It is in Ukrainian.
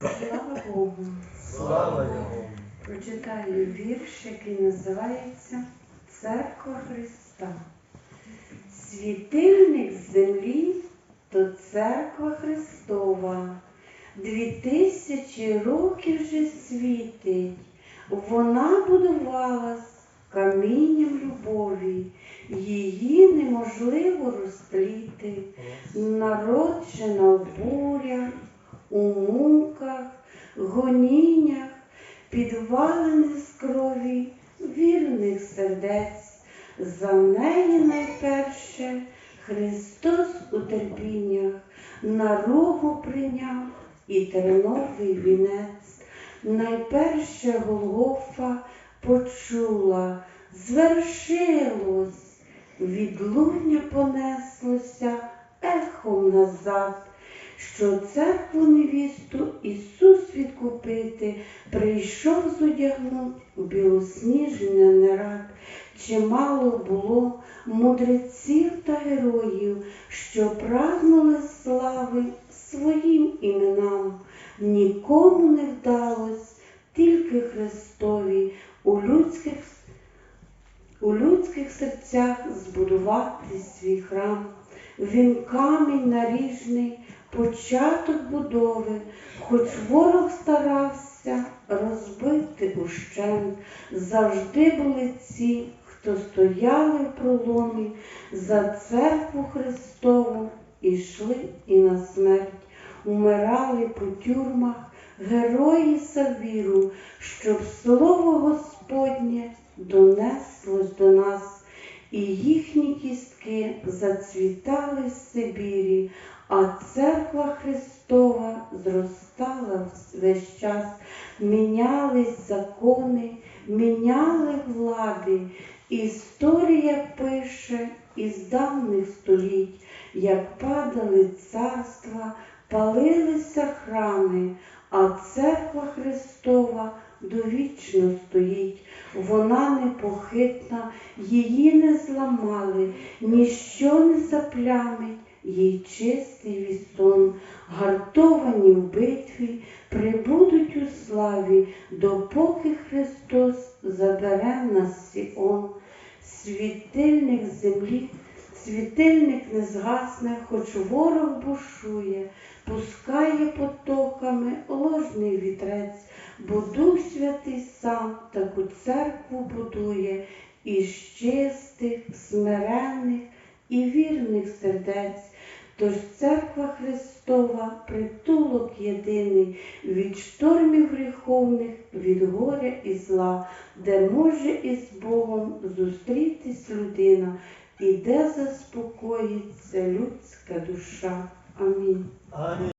Слава Богу. Слава Йому! Прочитаю вірш, який називається Церква Христа. Світильник землі то церква Христова. Дві тисячі років вже світить. Вона будувалась камінням любові. Її неможливо розпліти. Народжена в бурях, у муках, гоніннях, підвалених з крові вірних сердець. За неї найперше Христос у терпіннях на руку прийняв і терновий вінець. Найперше Голгофа почула, звершилось, відлуння понеслося ехом назад, що церкву невісту Ісус відкупити, прийшов зодягнуть у білосніжний нерад. Чимало було мудреців та героїв, що прагнули слави своїм іменам. Нікому не вдалось, тільки Христові у людських у людських серцях збудувати свій храм. Він камінь наріжний, початок будови, хоч ворог старався розбити ущент, завжди були ці, хто стояли в проломі за церкву Христову, ішли і на смерть, умирали по тюрмах, герої за віру, щоб слово Господнє донеслось до нас, і їхні кістки зацвітали в Сибірі, а церква Христова зростала весь час, мінялись закони, міняли влади. Історія пише із давніх століть, як падали царства, палилися храми, а церква Христова довічно стоїть. Вона непохитна, її не зламали, ніщо не заплямить, їй чистий вісон, гартовані в битві, прибудуть у славі, допоки Христос забере нас Сіон. Світильник землі, світильник не згасне, хоч ворог бушує, пускає потоками ложний вітрець, бо Дух Святий сам церкву будує із чистих, смирених і вірних сердець. Тож церква Христова, притулок єдиний від штормів гріховних, від горя і зла, де може із Богом зустрітись людина, і де заспокоїться людська душа. Амінь.